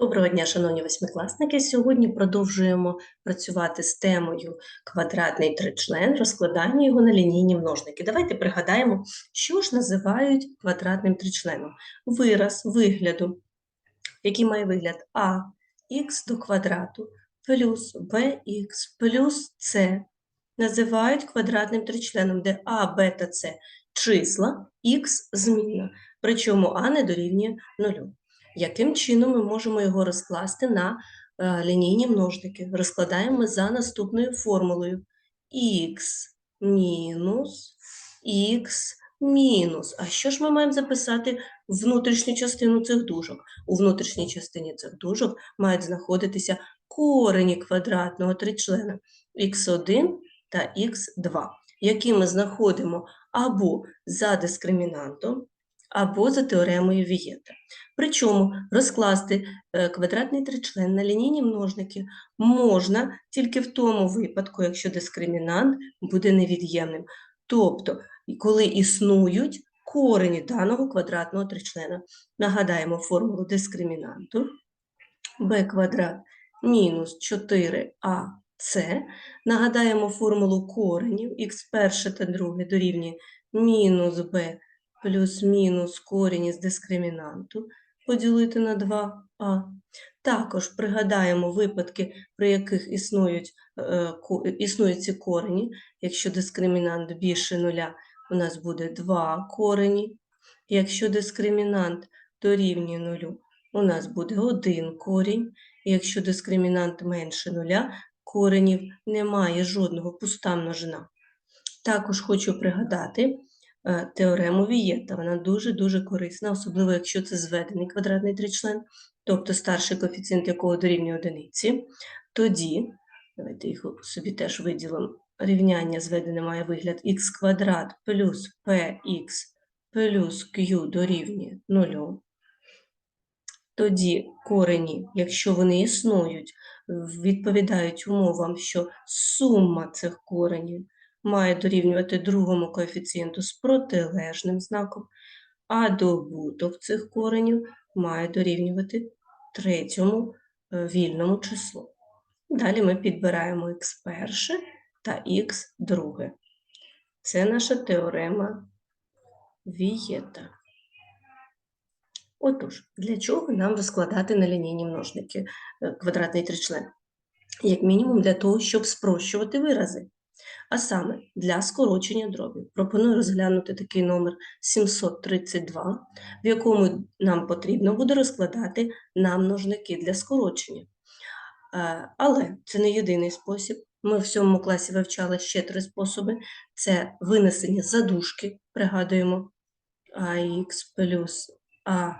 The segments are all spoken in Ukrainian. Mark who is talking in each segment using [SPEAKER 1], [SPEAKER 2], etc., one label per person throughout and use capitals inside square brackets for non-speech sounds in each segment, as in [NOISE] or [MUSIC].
[SPEAKER 1] Доброго дня, шановні восьмикласники. Сьогодні продовжуємо працювати з темою квадратний тричлен, розкладання його на лінійні множники. Давайте пригадаємо, що ж називають квадратним тричленом. Вираз вигляду, який має вигляд а х до квадрату плюс bx плюс c називають квадратним тричленом, де а, б та с числа, х змінна, причому а не дорівнює нулю. Яким чином ми можемо його розкласти на е, лінійні множники? Розкладаємо за наступною формулою х мінус х мінус. А що ж ми маємо записати в внутрішню частину цих дужок? У внутрішній частині цих дужок мають знаходитися корені квадратного тричлена х1 та х2, які ми знаходимо або за дискримінантом, або за теоремою Вієта. Причому розкласти е, квадратний тричлен на лінійні множники можна тільки в тому випадку, якщо дискримінант буде невід'ємним. Тобто, коли існують корені даного квадратного тричлена. Нагадаємо формулу дискримінанту b квадрат мінус 4ac. Нагадаємо формулу коренів х перше та друге дорівнює мінус b плюс-мінус корінь із дискримінанту поділити на 2а. Також пригадаємо випадки, при яких існують, е, існують ці корені. Якщо дискримінант більше нуля, у нас буде 2 корені. Якщо дискримінант дорівнює нулю, у нас буде 1 корінь. Якщо дискримінант менше нуля, коренів немає жодного пуста множина. Також хочу пригадати, теорему Вієта. Вона дуже-дуже корисна, особливо якщо це зведений квадратний тричлен, тобто старший коефіцієнт якого дорівнює одиниці. Тоді, давайте їх собі теж виділимо, рівняння зведене має вигляд х квадрат плюс px плюс q дорівнює 0. Тоді корені, якщо вони існують, відповідають умовам, що сума цих коренів має дорівнювати другому коефіцієнту з протилежним знаком, а добуток цих коренів має дорівнювати третьому е, вільному числу. Далі ми підбираємо х перше та х друге. Це наша теорема Вієта. Отож, для чого нам розкладати на лінійні множники е, квадратний тричлен? Як мінімум для того, щоб спрощувати вирази. А саме для скорочення дробів. Пропоную розглянути такий номер 732, в якому нам потрібно буде розкладати на множники для скорочення. Е, Але це не єдиний спосіб. Ми в сьомому класі вивчали ще три способи: це винесення задушки, пригадуємо, АХ плюс А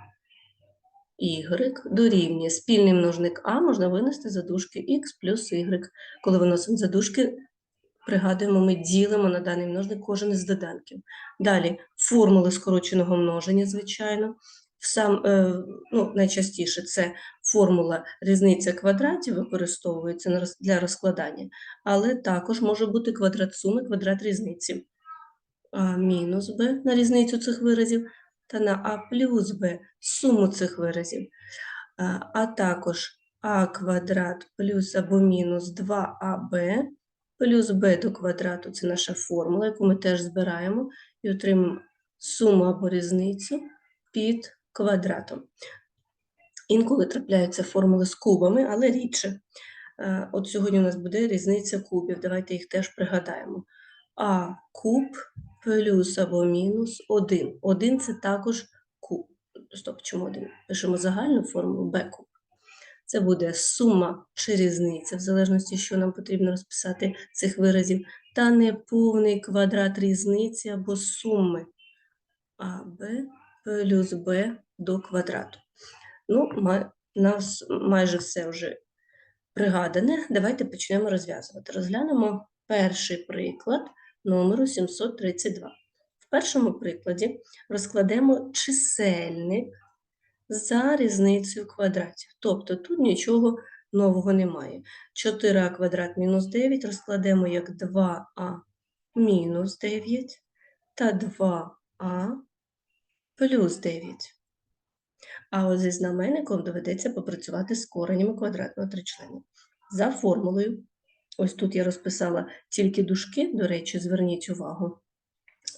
[SPEAKER 1] y дорівнює спільний множник А можна винести за дужки Х плюс Y. Коли виносимо за дужки, пригадуємо, ми ділимо на даний множник кожен із доданків. Далі формули скороченого множення, звичайно. Сам, е, ну, найчастіше це формула різниця квадратів використовується для розкладання, але також може бути квадрат суми, квадрат різниці. А мінус b на різницю цих виразів та на а плюс b суму цих виразів, а, також а квадрат плюс або мінус 2аб плюс b до квадрату це наша формула, яку ми теж збираємо і отримаємо суму або різницю під квадратом. Інколи трапляються формули з кубами, але рідше. Е, От сьогодні у нас буде різниця кубів. Давайте їх теж пригадаємо. А куб плюс або мінус 1. 1 це також куб. Стоп, чому 1? Пишемо загальну формулу b куб. Це буде сума чи різниця, в залежності, що нам потрібно розписати цих виразів, та неповний квадрат різниці або суми АБ плюс b до квадрату. Ну, нас майже все вже пригадане. Давайте почнемо розв'язувати. Розглянемо перший приклад номеру 732. В першому прикладі розкладемо чисельник за різницею квадратів. Тобто тут нічого нового немає. 4а квадрат мінус 9 розкладемо як 2а мінус 9 та 2а плюс 9. А от зі знаменником доведеться попрацювати з коренями квадратного тричлена. За формулою, ось тут я розписала тільки дужки, до речі, зверніть увагу.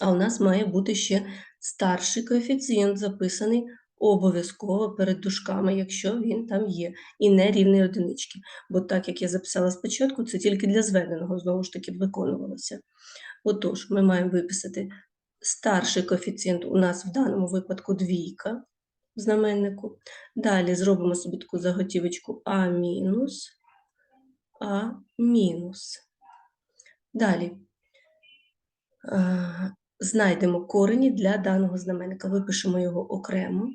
[SPEAKER 1] А у нас має бути ще старший коефіцієнт записаний обов'язково перед дужками, якщо він там є, і не рівний одинички. Бо так, як я записала спочатку, це тільки для зведеного, знову ж таки, виконувалося. Отож, ми маємо виписати старший коефіцієнт у нас в даному випадку двійка в знаменнику. Далі зробимо собі таку заготівочку А мінус, А мінус. Далі е, знайдемо корені для даного знаменника. Випишемо його окремо.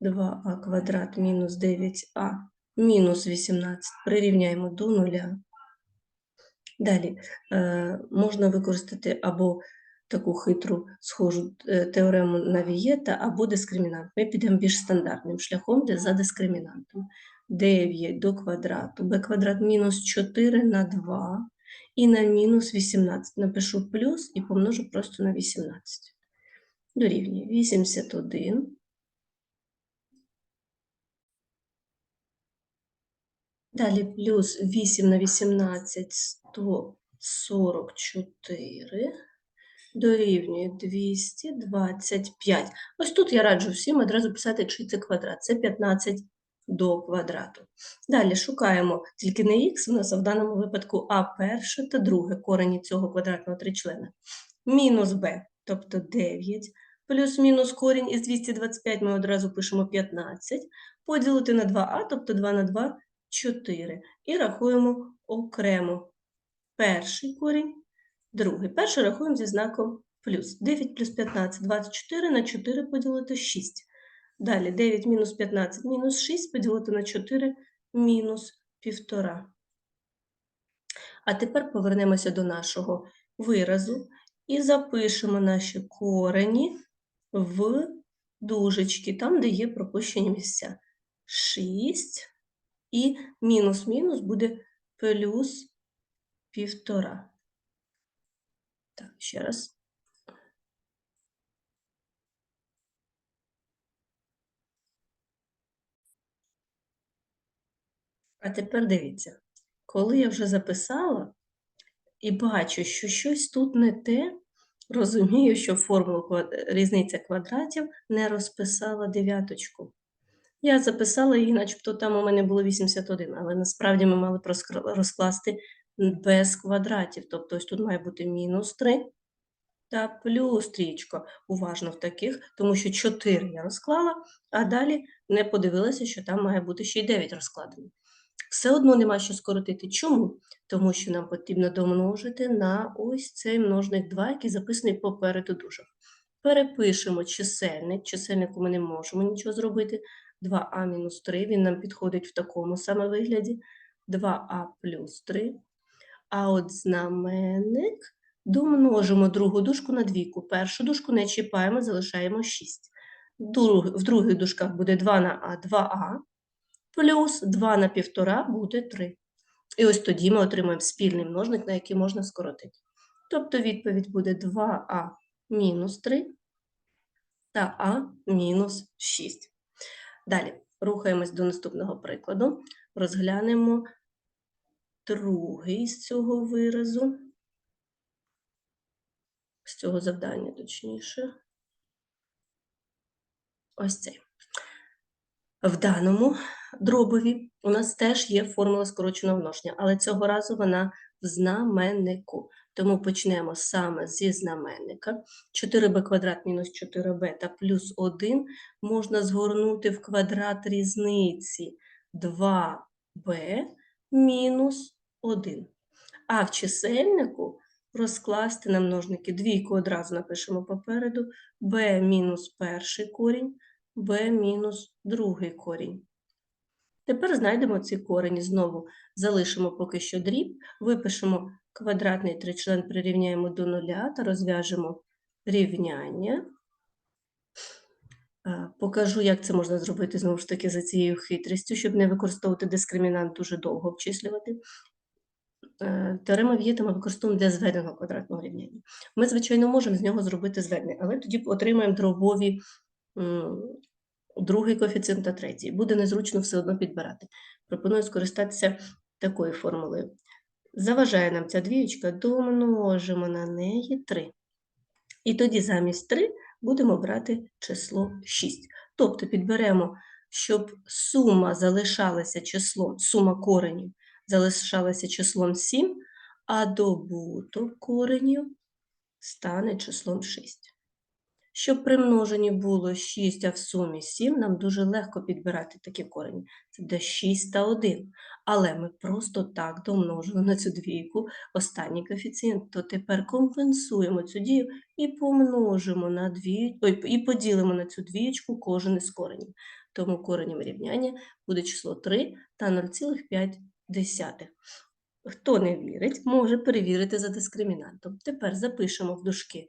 [SPEAKER 1] 2а квадрат мінус 9а мінус 18 прирівняємо до нуля. Далі е, можна використати або таку хитру схожу е, теорему Навієта, або дискримінант. Ми підемо більш стандартним шляхом за дискримінантом. 9 до квадрату, b квадрат мінус 4 на 2 і на мінус 18. Напишу плюс і помножу просто на 18. Дорівнює 81. Далі плюс 8 на 18 144 дорівнює 225. Ось тут я раджу всім одразу писати, чи це квадрат. Це 15 до квадрату. Далі шукаємо тільки не х, у нас в даному випадку а перше та друге корені цього квадратного тричлена. Мінус b, тобто 9, плюс-мінус корінь із 225 ми одразу пишемо 15, поділити на 2а, тобто 2 на 2 4. І рахуємо окремо перший корінь, другий. Перший рахуємо зі знаком плюс. 9 плюс 15, 24 на 4 поділити 6. Далі 9 мінус 15 мінус 6 поділити на 4 мінус 1,5. А тепер повернемося до нашого виразу і запишемо наші корені в дужечки, там, де є пропущені місця. 6 і мінус-мінус буде плюс півтора. Так, ще раз. А тепер дивіться, коли я вже записала і бачу, що щось тут не те, розумію, що формулу різниця квадратів не розписала дев'яточку. Я записала її, начебто там у мене було 81, але насправді ми мали розкласти без квадратів. Тобто ось тут має бути мінус 3 та плюс трічка. Уважно в таких, тому що 4 я розклала, а далі не подивилася, що там має бути ще й 9 розкладено. Все одно нема що скоротити. Чому? Тому що нам потрібно домножити на ось цей множник 2, який записаний попереду дужок. Перепишемо чисельник. Чисельнику ми не можемо нічого зробити. 2а мінус 3, він нам підходить в такому саме вигляді. 2а плюс 3. А от знаменник домножимо другу дужку на двійку. Першу дужку не чіпаємо, залишаємо 6. В других дужках буде 2 на А, 2а, плюс 2 на 1,5 буде 3. І ось тоді ми отримаємо спільний множник, на який можна скоротити. Тобто відповідь буде 2а мінус 3 та а мінус 6. Далі рухаємось до наступного прикладу. Розглянемо другий з цього виразу, з цього завдання, точніше. Ось цей. В даному дробові у нас теж є формула скороченого множення, але цього разу вона в знаменнику. Тому почнемо саме зі знаменника. 4b квадрат мінус 4b та плюс 1 можна згорнути в квадрат різниці 2b мінус 1. А в чисельнику розкласти на множники двійку одразу напишемо попереду b мінус перший корінь, b мінус другий корінь. Тепер знайдемо ці корені. Знову залишимо поки що дріб, випишемо квадратний тричлен, прирівняємо до нуля та розв'яжемо рівняння. Покажу, як це можна зробити, знову ж таки, за цією хитрістю, щоб не використовувати дискримінант дуже довго обчислювати. Е, теорема В'єта використовуємо для зведеного квадратного рівняння. Ми, звичайно, можемо з нього зробити зведення, але тоді отримаємо дробові другий коефіцієнт та третій. Буде незручно все одно підбирати. Пропоную скористатися такою формулою. Заважає нам ця двієчка, домножимо на неї 3. І тоді замість 3 будемо брати число 6. Тобто підберемо, щоб сума залишалася числом, сума коренів залишалася числом 7, а добуток коренів стане числом 6. Щоб при множенні було 6, а в сумі 7, нам дуже легко підбирати такі корені. Це буде 6 та 1. Але ми просто так домножили на цю двійку останній коефіцієнт, то тепер компенсуємо цю дію і помножимо на дві... Ой, і поділимо на цю двієчку кожен із коренів. Тому коренем рівняння буде число 3 та 0,5. Хто не вірить, може перевірити за дискримінантом. Тепер запишемо в дужки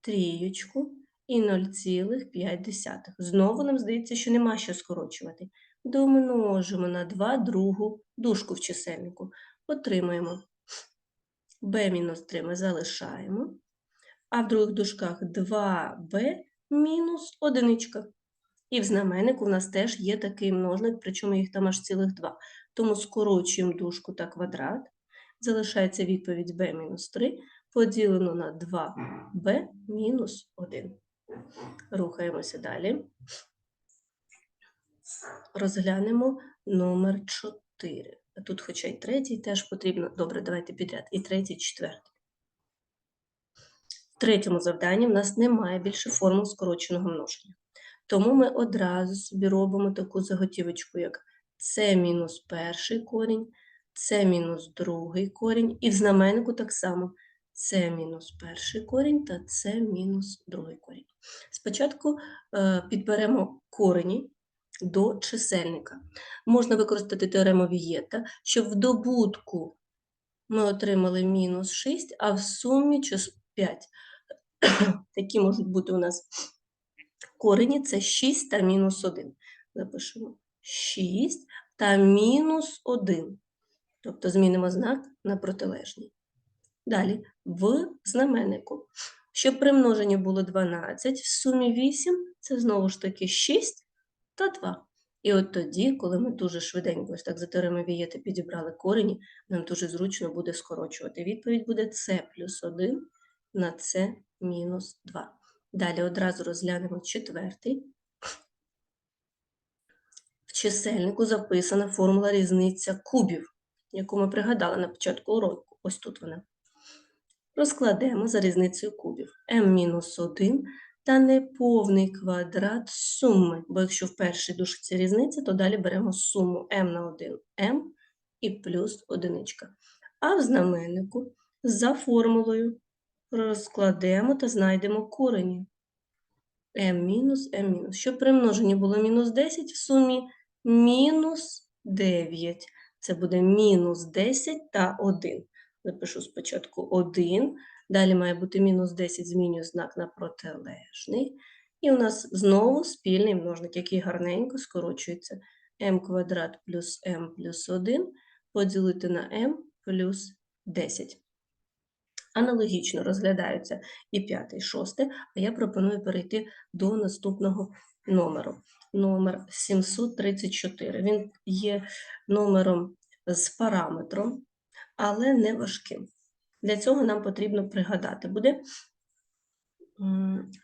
[SPEAKER 1] трієчку і 0,5. Знову нам здається, що нема що скорочувати. Домножимо на 2 другу дужку в чисельнику. Отримаємо b-3 ми залишаємо, а в других дужках 2b мінус одиничка. І в знаменнику в нас теж є такий множник, причому їх там аж цілих два. Тому скорочуємо дужку та квадрат. Залишається відповідь b мінус 3 поділено на 2b мінус 1. Рухаємося далі. Розглянемо номер 4. Тут, хоча й третій, теж потрібно. Добре, давайте підряд. І третій, четвертий. В третьому завданні в нас немає більше формул скороченого множення. Тому ми одразу собі робимо таку заготівочку, як це мінус перший корінь, це мінус другий корінь, і в знаменнику так само це мінус перший корінь та це мінус другий корінь. Спочатку е, підберемо корені до чисельника. Можна використати теорему Вієта, щоб в добутку ми отримали мінус 6, а в сумі 5. [COUGHS] Такі можуть бути у нас корені це 6 та мінус 1. Запишемо 6 та мінус 1. Тобто змінимо знак на протилежний. Далі в знаменнику. Щоб при множенні було 12, в сумі 8 це знову ж таки 6 та 2. І от тоді, коли ми дуже швиденько, ось так за теоремою Вієта підібрали корені, нам дуже зручно буде скорочувати. Відповідь буде С плюс 1 на С мінус 2. Далі одразу розглянемо четвертий. В чисельнику записана формула різниця кубів, яку ми пригадали на початку уроку. Ось тут вона. Розкладемо за різницею кубів m-1 та неповний квадрат суми, бо якщо в першій дужці різниця, то далі беремо суму m на 1 m і плюс одиничка. А в знаменнику за формулою розкладемо та знайдемо корені m мінус m мінус. Щоб при множенні було мінус 10 в сумі мінус 9. Це буде мінус 10 та 1. Запишу спочатку 1, далі має бути мінус 10, змінюю знак на протилежний. І у нас знову спільний множник, який гарненько скорочується m квадрат плюс m плюс 1 поділити на m плюс 10. Аналогічно розглядаються і 5, і 6, а я пропоную перейти до наступного номеру. Номер 734. Він є номером з параметром але не важким. Для цього нам потрібно пригадати буде,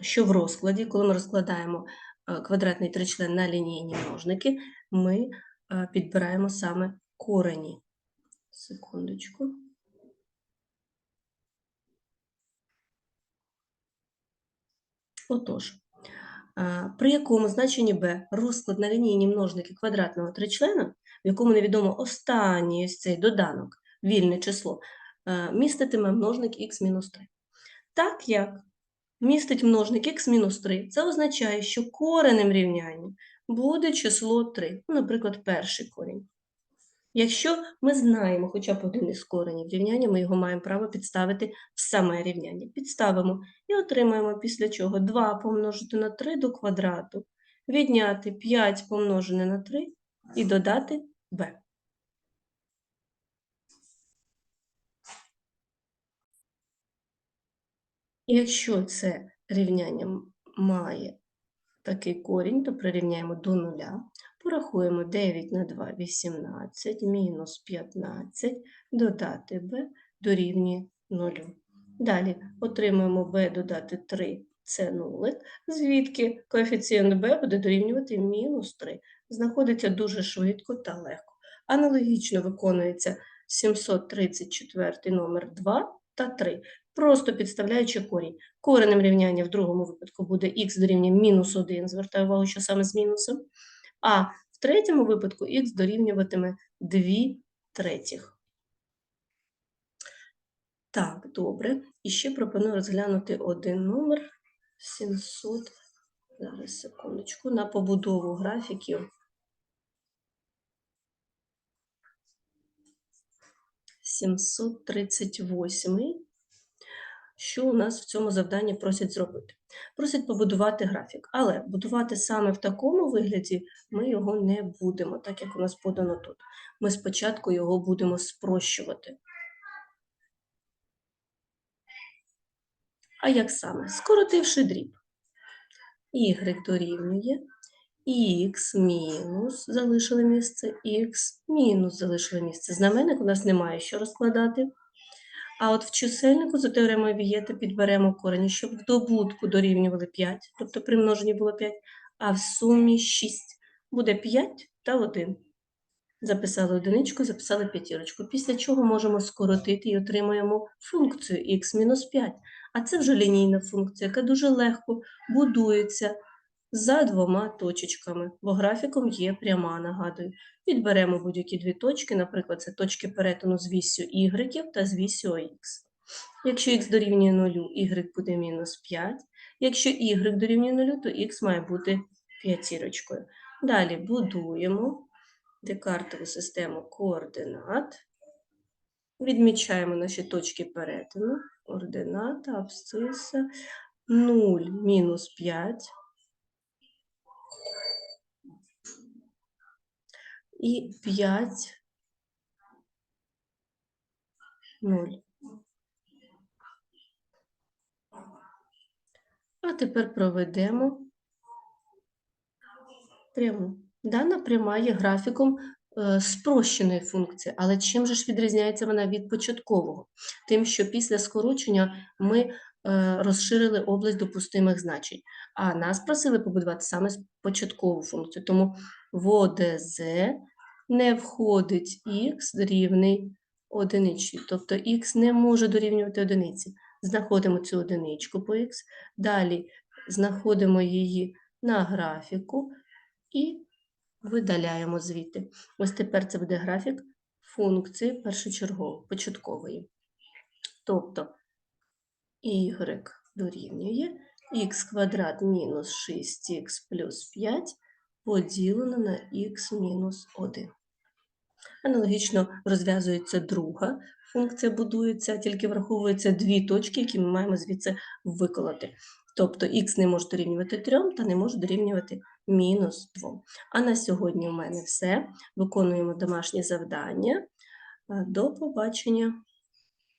[SPEAKER 1] що в розкладі, коли ми розкладаємо е, квадратний тричлен на лінійні множники, ми е, підбираємо саме корені. Секундочку. Отож, е, при якому значенні b розклад на лінійні множники квадратного тричлена, в якому невідомо останній ось цей доданок, вільне число, е, міститиме множник х-3. Так як містить множник х-3, це означає, що коренем рівняння буде число 3, ну, наприклад, перший корінь. Якщо ми знаємо хоча б один із коренів рівняння, ми його маємо право підставити в саме рівняння. Підставимо і отримаємо після чого 2 помножити на 3 до квадрату, відняти 5 помножене на 3 і додати b. І якщо це рівняння має такий корінь, то прирівняємо до нуля. Порахуємо 9 на 2 – 18, мінус 15, додати b дорівнює 0. Далі отримуємо b додати 3 – це нулик, звідки коефіцієнт b буде дорівнювати мінус 3. Знаходиться дуже швидко та легко. Аналогічно виконується 734 номер 2 та 3, просто підставляючи корінь. Коренем рівняння в другому випадку буде х дорівнює мінус 1, звертаю увагу, що саме з мінусом, а в третьому випадку х дорівнюватиме 2 третіх. Так, добре. І ще пропоную розглянути один номер 700. Зараз, секундочку, на побудову графіків. 738. Що у нас в цьому завданні просять зробити? Просять побудувати графік, але будувати саме в такому вигляді ми його не будемо, так як у нас подано тут. Ми спочатку його будемо спрощувати. А як саме? Скоротивши дріб. Y дорівнює х мінус залишили місце, х мінус залишили місце. Знаменник у нас немає що розкладати. А от в чисельнику за теоремою Вієта підберемо корені, щоб в добутку дорівнювали 5, тобто при множенні було 5, а в сумі 6. Буде 5 та 1. Записали одиничку, записали п'ятірочку. Після чого можемо скоротити і отримаємо функцію х-5. А це вже лінійна функція, яка дуже легко будується за двома точечками, бо графіком є пряма, нагадую. Підберемо будь-які дві точки, наприклад, це точки перетину з вісю y та з вісю х. Якщо х дорівнює 0, y буде мінус 5. Якщо y дорівнює 0, то х має бути п'ятірочкою. Далі будуємо декартову систему координат. Відмічаємо наші точки перетину. Координата, абсциса 0, мінус 5. І 5, 0. А тепер проведемо пряму. Дана пряма є графіком е, спрощеної функції, але чим же ж відрізняється вона від початкового? Тим, що після скорочення ми е, розширили область допустимих значень, а нас просили побудувати саме початкову функцію. Тому в ОДЗ не входить х рівний одиничці, тобто х не може дорівнювати одиниці. Знаходимо цю одиничку по х, далі знаходимо її на графіку і видаляємо звідти. Ось тепер це буде графік функції першочергової, початкової. Тобто y дорівнює х квадрат мінус 6х плюс 5 поділено на х мінус 1. Аналогічно розв'язується друга функція, будується, тільки враховуються дві точки, які ми маємо звідси виколоти. Тобто х не може дорівнювати 3 та не може дорівнювати мінус 2. А на сьогодні у мене все. Виконуємо домашнє завдання. До побачення!